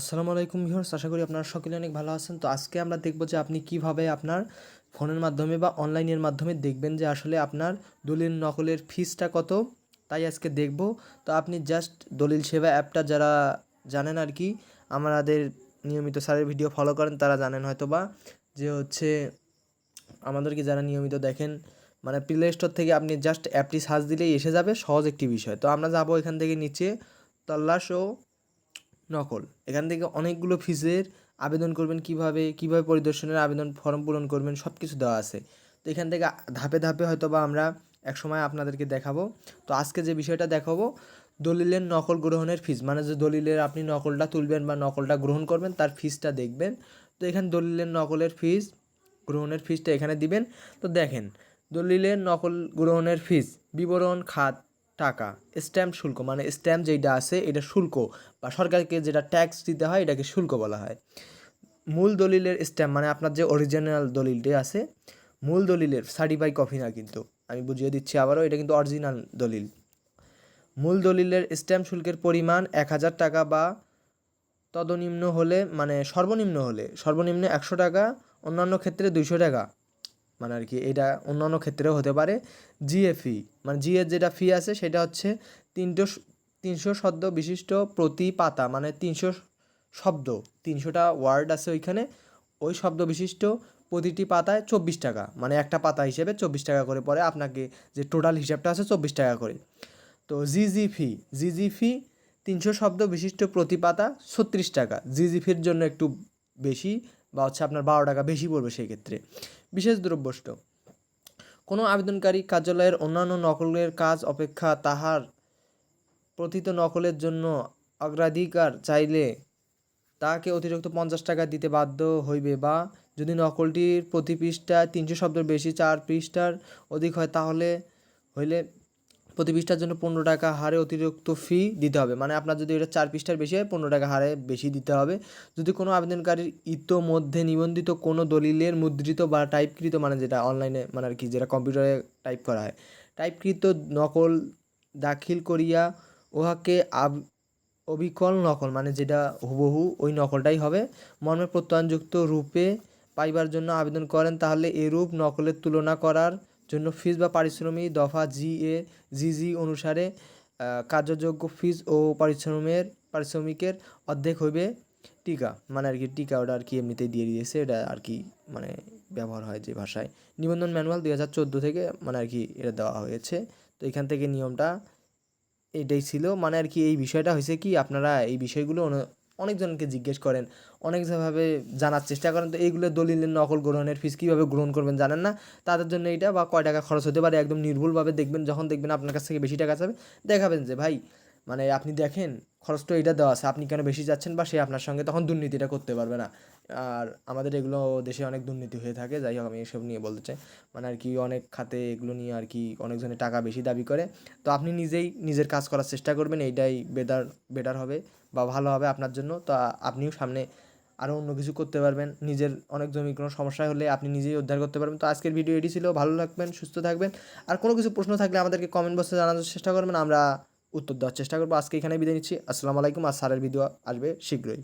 আসসালামু আলাইকুম ভিউয়ার্স, আশা করি আপনারা সকলে অনেক ভালো আছেন। তো আজকে আমরা দেখব যে আপনি কীভাবে আপনার ফোনের মাধ্যমে বা অনলাইনের মাধ্যমে দেখবেন যে আসলে আপনার দলিল নকলের ফিসটা কত, তাই আজকে দেখব। তো আপনি জাস্ট দলিল সেবা অ্যাপটা যারা জানেন আর কি, আমাদের নিয়মিত স্যারের ভিডিও ফলো করেন, তারা জানেন হয়তো বা যে হচ্ছে আমাদেরকে যারা নিয়মিত দেখেন মানে প্লে স্টোর থেকে আপনি জাস্ট অ্যাপটি সার্চ দিলেই এসে যাবে সহজ একটি বিষয়। তো আমরা যাব এখান থেকে নিচে তল্লাশ ও নকল। এখান থেকে অনেকগুলো ফিজের আবেদন করবেন কীভাবে কীভাবে পরিদর্শনের আবেদন ফর্ম পূরণ করবেন সব কিছু দেওয়া আছে। তো এখান থেকে ধাপে ধাপে হয়তো বা আমরা এক সময় আপনাদেরকে দেখাবো। তো আজকে যে বিষয়টা দেখাবো, দলিলের নকল গ্রহণের ফিজ মানে যে দলিলের আপনি নকলটা তুলবেন বা নকলটা গ্রহণ করবেন, তার ফিজটা দেখবেন। তো এখানে দলিলের নকলের ফিজ, গ্রহণের ফিজটা এখানে দিবেন। তো দেখেন, দলিলের নকল গ্রহণের ফিজ, বিবরণ, খাত টাকা স্ট্যাম্প শুল্ক মানে স্ট্যাম্প যেটা আছে এটা শুল্ক বা সরকারকে যেটা ট্যাক্স দিতে হয় এটাকে শুল্ক বলা হয়। মূল দলিলের স্ট্যাম্প মানে আপনার যে অরিজিনাল দলিলটি আছে, মূল দলিলের সার্টিফাই কপি না কিন্তু, আমি বুঝিয়ে দিচ্ছি আবারও, এটা কিন্তু অরিজিনাল দলিল। মূল দলিলের স্ট্যাম্প শুল্কের পরিমাণ এক হাজার টাকা বা তদনিম্ন হলে মানে সর্বনিম্ন হলে, সর্বনিম্ন একশো টাকা, অন্যান্য ক্ষেত্রে দুইশো টাকা। মানে আর কি, এটা অন্যান্য ক্ষেত্রেও হতে পারে। জিএ ফি মানে জিএর যেটা ফি আছে সেটা হচ্ছে তিনশো তিনশো শব্দ বিশিষ্ট প্রতি পাতা মানে তিনশো শব্দ, তিনশোটা ওয়ার্ড আছে ওইখানে। ওই শব্দ বিশিষ্ট প্রতিটি পাতায় চব্বিশ টাকা মানে একটা পাতা হিসেবে চব্বিশ টাকা করে পরে আপনাকে যে টোটাল হিসাবটা আছে চব্বিশ টাকা করে। তো জিজি ফি জিজি ফি তিনশো শব্দ বিশিষ্ট প্রতি পাতা ছত্রিশ টাকা। জিজি ফির জন্য একটু বেশি বা হচ্ছে আপনার বারো টাকা বেশি পড়বে সেই ক্ষেত্রে বিশেষ দ্রব্যষ্ট। কোনো আবেদনকারী কার্যালয়ের অন্যান্য নকলের কাজ অপেক্ষা তাহার প্রথিত নকলের জন্য অগ্রাধিকার চাইলে তাকে অতিরিক্ত পঞ্চাশ টাকা দিতে বাধ্য হইবে বা যদি নকলটির প্রতি পৃষ্ঠায় তিনশো শব্দের বেশি চার পৃষ্ঠার অধিক হয় তাহলে হইলে প্রতি পৃষ্ঠার জন্য পনেরো টাকা হারে অতিরিক্ত ফি দিতে হবে। মানে আপনার যদি এটা চার পৃষ্ঠার বেশি হয়, পনেরো টাকা হারে বেশি দিতে হবে। যদি কোনো আবেদনকারীর ইতোমধ্যে নিবন্ধিত কোনো দলিলের মুদ্রিত বা টাইপকৃত মানে যেটা অনলাইনে মানে আর কি, যেটা কম্পিউটারে টাইপ করা হয় টাইপকৃত নকল দাখিল করিয়া উহাকে আব, অবিকল নকল মানে যেটা হুবহু ওই নকলটাই হবে। মর্মে প্রত্যয়নযুক্ত রূপে পাইবার জন্য আবেদন করেন, তাহলে এরূপ নকলের তুলনা করার জন্য ফিজ বা পারিশ্রমিক দফা জি এ জি জি অনুসারে কার্যযোগ্য ফিজ ও পারিশ্রমের, পারিশ্রমিকের অর্ধেক হইবে টিকা। মানে আর কি টিকা ওটা আর কি এমনিতেই দিয়ে দিয়েছে, এটা আর কি মানে ব্যবহার হয় যে ভাষায়। নিবন্ধন ম্যানুয়াল দুই হাজার চোদ্দ থেকে মানে আর কি এটা দেওয়া হয়েছে। তো এখান থেকে নিয়মটা এটাই ছিল। মানে আর কি এই বিষয়টা হয়েছে কি, আপনারা এই বিষয়গুলো অনেকজনকে জিজ্ঞেস করেন অনেকভাবে জানার চেষ্টা করেন। তো এইগুলো দলিলের নকল গ্রহণের ফিস কীভাবে গ্রহণ করবেন জানেন না? তাদের জন্য এইটা বা কয় টাকা খরচ হতে পারে, একদম নির্ভুলভাবে দেখবেন, যখন দেখবেন আপনার কাছ থেকে বেশি টাকা চাবে, দেখাবেন যে, ভাই মানে আপনি দেখেন খরচ তো এইটা দেওয়া আছে। আপনি কেন বেশি যাচ্ছেন বা সে আপনার সঙ্গে তখন দুর্নীতিটা করতে পারবে না। আর আমাদের এগুলো দেশে অনেক দুর্নীতি হয়ে থাকে, যাই হোক আমি এসব নিয়ে বলতে চাই। মানে আর কি অনেক খাতে এগুলো নিয়ে আর কি অনেকজনের টাকা বেশি দাবি করে। তো আপনি নিজেই নিজের কাজ করার চেষ্টা করবেন, এইটাই বেটার বেটার হবে বা ভালো হবে আপনার জন্য। তো আপনিও সামনে আরও অন্য কিছু করতে পারবেন। নিজের অনেক জমি কোনো সমস্যা হলে আপনি নিজেই উদ্ধার করতে পারবেন। তো আজকের ভিডিও এটি ছিল। ভালো থাকবেন, সুস্থ থাকবেন। আর কোনো কিছু প্রশ্ন থাকলে আমাদেরকে কমেন্ট বক্সে জানানোর চেষ্টা করবেন। আমরা উত্তর দেওয়ার চেষ্টা করব। আজকে এখানে বিদায় নিচ্ছি। আসসালামু আলাইকুম আর সারের ভিডিও আসবে শীঘ্রই।